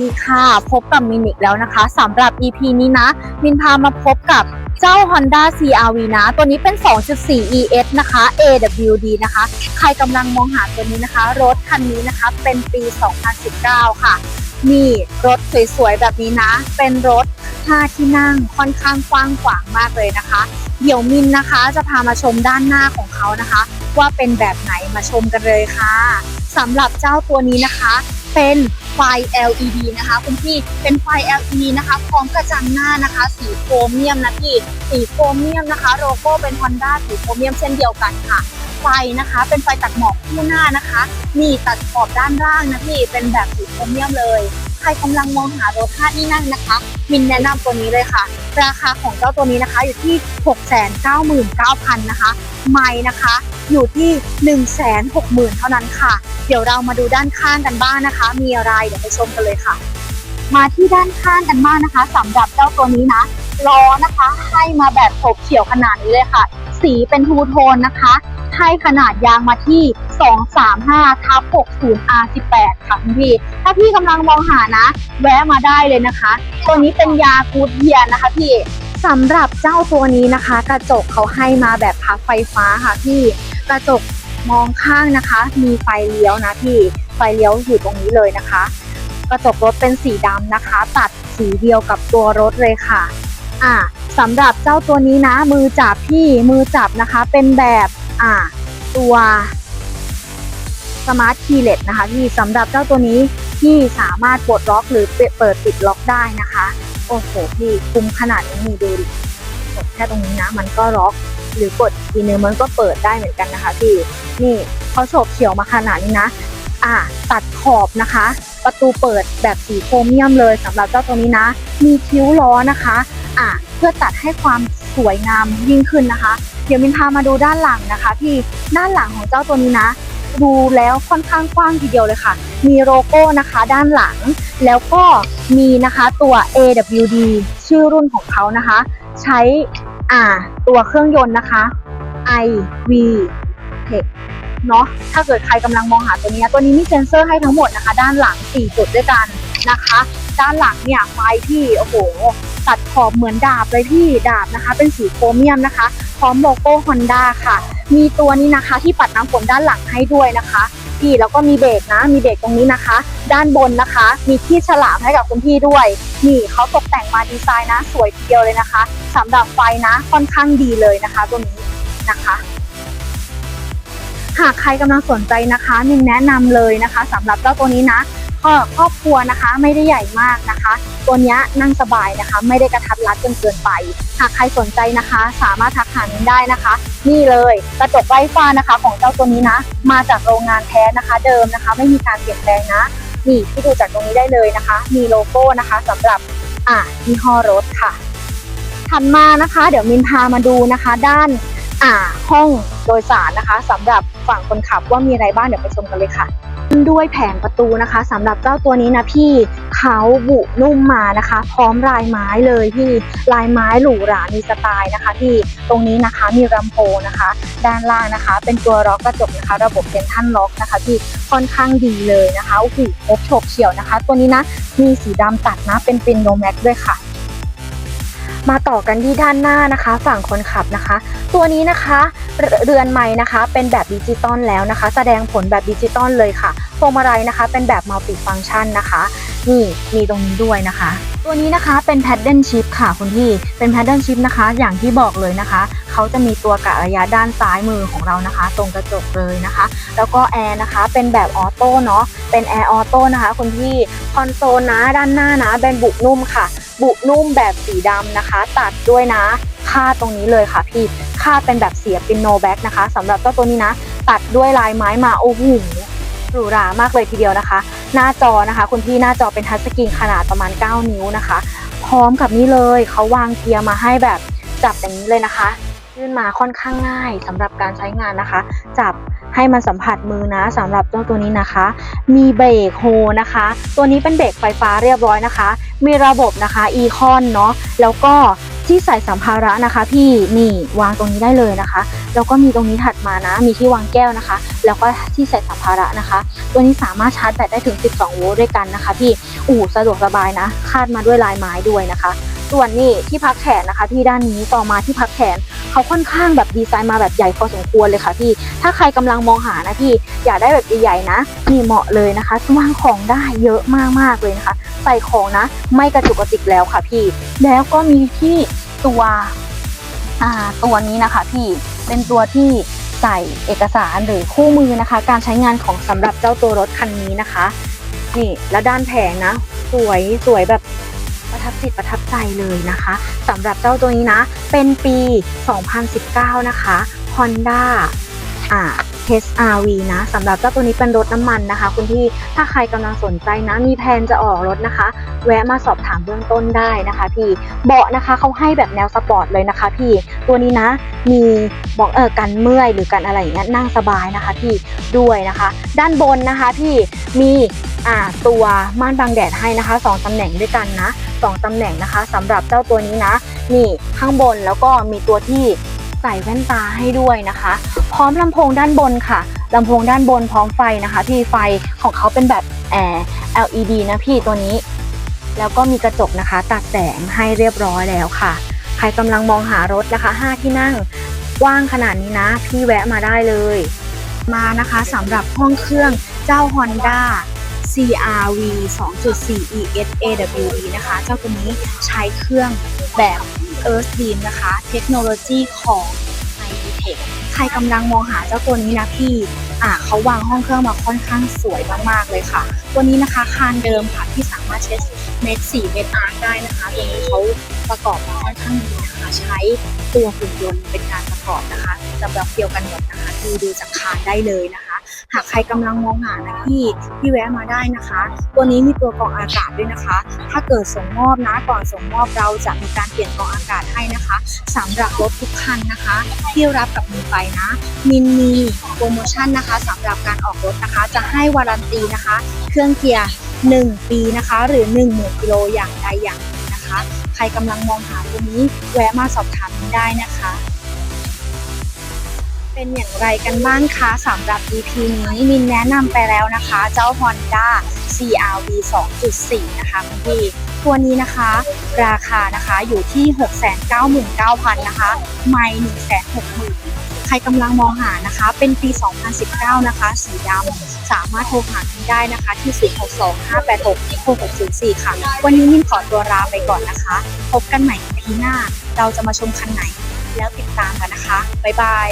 ดีค่ะ พบกับมินอีกแล้วนะคะสำหรับ EP นี้นะ มินพามาพบกับเจ้า Honda CRV นะ ตัวนี้เป็น 2.4 ES นะคะ AWD นะคะ ใครกำลังมองหาตัวนี้นะคะ รถคันนี้นะคะ เป็นปี 2019 ค่ะ นี่รถสวยๆ แบบนี้นะ เป็นรถ 5 ที่นั่งค่อนข้างกว้างขวางมากเลยนะคะ เดี๋ยวมินนะคะจะพามาชมด้านหน้าของเขานะคะ ว่าเป็นแบบไหนมาชมกันเลยค่ะสำหรับเจ้าตัวนี้นะคะ เป็น ไฟ LED นะคะคุณพี่เป็นไฟ LED นะคะพร้อมกระจังหน้านะคะ สีโครเมียมนะพี่สีโครเมียมนะคะโลโก้เป็น Honda สีโครเมียมเช่นเดียวกันค่ะไฟนะคะ เป็นไฟตัดหมอกคู่หน้านะคะ มีตัดขอบด้านล่างนะพี่เป็นแบบสีโครเมียมเลย รกำลังมองหารถท่าที่นั่งนะคะ มินแนะนำตัวนี้เลยค่ะ ราคาของเจ้าตัวนี้นะคะอยู่ที่ 699,000 นะคะ ไม่นะคะ อยู่ที่ 160,000 เท่านั้นค่ะ เดี๋ยวเรามาดูด้านข้างกันบ้างนะคะ มีอะไรเดี๋ยวไปชมกันเลยค่ะ มาที่ด้านข้างกันบ้างนะคะสำหรับเจ้าตัวนี้นะล้อนะคะ ให้มาแบบโฉบเฉี่ยวขนาดนี้เลยค่ะ สีเป็นทูโทนนะคะ ให้ขนาดยางมาที่ 235ทับ60 R18 ค่ะคุณพี่ ถ้าพี่กำลังมองหานะ แวะมาได้เลยนะคะ ตัวนี้เป็นยากูดเยียนะคะพี่สำหรับเจ้าตัวนี้นะคะ กระจกเขาให้มาแบบพักไฟฟ้าค่ะพี่กระจกมองข้างนะคะ มีไฟเลี้ยวนะพี่ไฟเลี้ยวอยู่ตรงนี้เลยนะคะ กระจกรถเป็นสีดำนะคะ ตัดสีเดียวกับตัวรถเลยค่ะอ่าสำหรับเจ้าตัวนี้นะ มือจับพี่มือจับนะคะ เป็นแบบอ่าตัว สมาร์ทคีเลสนะคะพี่สำหรับเจ้าตัวนี้ที่สามารถปลดล็อกหรือเปิดปิดล็อกได้นะคะ โอ้โหพี่คุ้มขนาดนี้นี่ดูดิกดแค่ตรงนี้นะ มันก็ล็อกหรือกดอีกทีนึงมันก็เปิดได้เหมือนกันนะคะพี่นี่เขาโฉบเฉี่ยวมาขนาดนี้นะอ่าตัดขอบนะคะ ประตูเปิดแบบสีโครเมียมเลยสำหรับเจ้าตัวนี้นะ มีคิ้วล้อนะคะอ่าเพื่อตัดให้ความสวยงามยิ่งขึ้นนะคะ เดี๋ยวมินพามาดูด้านหลังนะคะ ที่ด้านหลังของเจ้าตัวนี้นะ ดูแล้วค่อนข้างกว้างทีเดียวเลยค่ะ มีโลโก้นะคะด้านหลัง แล้วก็มีนะคะตัว AWD ชื่อรุ่นของเขานะคะ ใช้อ่าตัวเครื่องยนต์นะคะ iV Tech เนาะถ้าเกิดใครกำลังมองหาตัวนี้ ตัวนี้มีเซ็นเซอร์ให้ทั้งหมดนะคะ ด้านหลัง 4 จุดด้วยกันนะคะ ด้านหลังเนี่ยไฟที่โอ้โหตัดขอบเหมือนดาบเลยพี่ดาบนะคะ เป็นสีโครเมียมนะคะ พร้อมโลโก้ Honda ค่ะ มีตัวนี้นะคะที่ปัดน้ำฝนด้านหลังให้ด้วยนะคะพี่แล้วก็มีเบรกนะ มีเบรกตรงนี้นะคะ ด้านบนนะคะ มีที่ฉลามให้กับคุณพี่ด้วย นี่เขาตกแต่งมาดีไซน์นะ สวยทีเดียวเลยนะคะสำหรับไฟนะค่อนข้างดีเลยนะคะตัวนี้นะคะหากใครกำลังสนใจนะคะมินแนะนำเลยนะคะสำหรับเจ้าตัวนี้นะ ก็ครอบครัวนะคะไม่ได้ใหญ่มากนะคะ ตัวนี้นั่งสบายนะคะ ไม่ได้กระทัดรัดจนเกินไป หากใครสนใจนะคะ สามารถทักหามินได้นะคะ นี่เลยกระจกไร้ฟ้านะคะ ของเจ้าตัวนี้นะ มาจากโรงงานแท้นะคะ เดิมนะคะ ไม่มีการเปลี่ยนแปลงนะนี่ที่ดูจากตรงนี้ได้เลยนะคะ มีโลโก้นะคะสำหรับอ่ายี่ห้อรถค่ะถัดมานะคะ เดี๋ยวมินพามาดูนะคะ ด้านอ่าห้องโดยสารนะคะสำหรับฝั่งคนขับว่ามีอะไรบ้างเดี๋ยวไปชมกันเลยค่ะ ด้วยแผงประตูนะคะสำหรับเจ้าตัวนี้นะพี่เขาบุนุ่มมานะคะ พร้อมลายไม้เลยพี่ลายไม้หรูหรามีสไตล์นะคะพี่ตรงนี้นะคะมีลำโพงนะคะ ด้านล่างนะคะ เป็นตัวล็อกกระจกนะคะ ระบบเซนทันล็อกนะคะที่ค่อนข้างดีเลยนะคะโอ้โหครบโฉบเฉี่ยวนะคะ ตัวนี้นะมีสีดำตัดนะเป็นเป็นโนแม็กด้วยค่ะมาต่อกันที่ด้านหน้านะคะ ฝั่งคนขับนะคะ ตัวนี้นะคะ เรือนไม้นะคะ เป็นแบบดิจิตอลแล้วนะคะ แสดงผลแบบดิจิตอลเลยค่ะพวงมาลัยนะคะ เป็นแบบมัลติฟังชันนะคะนี่มีตรงนี้ด้วยนะคะ ตัวนี้นะคะเป็นแพดเดิลชิพค่ะคุณพี่เป็นแพดเดิลชิพนะคะ อย่างที่บอกเลยนะคะ เขาจะมีตัวกะระยะด้านซ้ายมือของเรานะคะ ตรงกระจกเลยนะคะ แล้วก็แอร์นะคะเป็นแบบออโต้เนาะเป็นแอร์ออโต้นะคะคุณพี่คอนโซลนะด้านหน้านะเป็นบุนุ่มค่ะ บุนุ่มแบบสีดำนะคะ ตัดด้วยนะค่าตรงนี้เลยค่ะพี่ ค่าดเป็นแบบเสียบเป็นโนแบ็กนะคะสำหรับเจ้าตัวนี้นะ ตัดด้วยลายไม้มาโอ้โหหรูหรามากเลยทีเดียวนะคะ หน้าจอนะคะ คุณพี่หน้าจอเป็นทัชสกรีนขนาดประมาณ 9 นิ้วนะคะ พร้อมกับนี่เลยเขาวางเกียร์มาให้แบบจับอย่างนี้เลยนะคะยื่นมาค่อนข้างง่ายสำหรับการใช้งานนะคะ จับให้มันสัมผัสมือนะสำหรับเจ้าตัวนี้นะคะ มีเบรกโฮนะคะ ตัวนี้เป็นเบรกไฟฟ้าเรียบร้อยนะคะ มีระบบนะคะอีคอนเนาะแล้วก็ ที่ใส่สัมภาระนะคะ พี่นี่วางตรงนี้ได้เลยนะคะ แล้วก็มีตรงนี้ถัดมานะ มีที่วางแก้วนะคะ แล้วก็ที่ใส่สัมภาระนะคะ ตัวนี้สามารถชาร์จแบตได้ถึง 12 โวลต์ด้วยกันนะคะ พี่อู๋สะดวกสบายนะ คาดมาด้วยลายไม้ด้วยนะคะ ส่วนนี่ที่พักแขนนะคะ พี่ด้านนี้ต่อมาที่พักแขนเขาค่อนข้างแบบดีไซน์มาแบบใหญ่พอสมควรเลยค่ะพี่ ถ้าใครกำลังมองหานะพี่อยากได้แบบใหญ่ๆนะนี่เหมาะเลยนะคะวางของได้เยอะมากๆเลยนะคะ ใส่ของนะ ไม่กระจุกกระติกแล้วค่ะพี่ แล้วก็มีที่ตัวอ่าตัวนี้นะคะพี่เป็นตัวที่ใส่เอกสารหรือคู่มือนะคะ การใช้งานของสำหรับเจ้าตัวรถคันนี้นะคะนี่แล้วด้านแผงนะ สวยสวยแบบประทับจิตประทับใจเลยนะคะสำหรับเจ้าตัวนี้นะ เป็นปี 2019 นะคะ Honda อ่า HRV นะสำหรับเจ้าตัวนี้เป็นรถน้ำมันนะคะ คุณพี่ถ้าใครกำลังสนใจนะมีแผนจะออกรถนะคะ แวะมาสอบถามเบื้องต้นได้นะคะ พี่เบาะนะคะเขาให้แบบแนวสปอร์ตเลยนะคะ พี่ตัวนี้นะมีบอกเออกันเมื่อยหรือกันอะไรอย่างเงี้ยนั่งสบายนะคะ พี่ด้วยนะคะ ด้านบนนะคะพี่มีอ่าตัวม่านบังแดดให้นะคะสองตำแหน่งด้วยกันนะสองตำแหน่งนะคะสำหรับเจ้าตัวนี้นะ นี่ข้างบนแล้วก็มีตัวที่ ใส่แว่นตาให้ด้วยนะคะ พร้อมลำโพงด้านบนค่ะลำโพงด้านบนพร้อมไฟนะคะที่ไฟของเขาเป็นแบบแอร์ LED นะพี่ตัวนี้ แล้วก็มีกระจกนะคะ ตัดแสงให้เรียบร้อยแล้วค่ะ ใครกำลังมองหารถนะคะ 5 ที่นั่งกว้างขนาดนี้นะ พี่แวะมาได้เลย มานะคะสำหรับห้องเครื่องเจ้า Honda CRV 2.4 ES AWD นะคะ เจ้าตัวนี้ใช้เครื่องแบบ Earth Beam นะคะ เทคโนโลยีของ i d t e c h ใครกำลังมองหาเจ้าตัวนี้นะพี่อ่าเขาวางห้องเครื่องมาค่อนข้างสวยมากๆเลยค่ะ ตัวนี้นะคะคานเดิมค่ะที่สามารถเช็ดเม็ดสีเม็ดอาร์ได้นะคะ ตัวนี้เขาประกอบมาค่อนข้างดีนะคะ ใช้ตัวหุ่นยนต์เป็นการประกอบนะคะจะแบบเดียวกันหมดนะคะดูดูจากคานได้เลยนะคะ หากใครกำลังมองหานะพี่พี่แวะมาได้นะคะ ตัวนี้มีตัวกรองอากาศด้วยนะคะ ถ้าเกิดส่งมอบนะก่อนส่งมอบเราจะมีการเปลี่ยนกรองอากาศให้นะคะสำหรับรถทุกคันนะคะ ที่รับกับมือไปนะมินมีโปรโมชั่นนะคะสำหรับการออกรถนะคะ จะให้วารันตีนะคะ เครื่องเกียร์1 ปีนะคะ หรือ1 0,000กิโลอย่างใดอย่างหนึ่งนะคะ ใครกำลังมองหาตัวนี้แวะมาสอบถามได้นะคะ เป็นอย่างไรกันบ้างคะสำหรับ EP นี้มินแนะนำไปแล้วนะคะ เจ้า Honda CRV 2.4 นะคะคุณพี่ตัวนี้นะคะ ราคานะคะอยู่ที่ 699,000 นะคะ ไม่160,000 ใครกำลังมองหานะคะ เป็นปี 2019 นะคะ สีดำสามารถโทรหาได้นะคะที่ 0625866604 ค่ะ วันนี้มินขอตัวลาไปก่อนนะคะ พบกันใหม่ EP หน้า เราจะมาชมคันไหนแล้วติดตามกันนะคะ บ๊ายบาย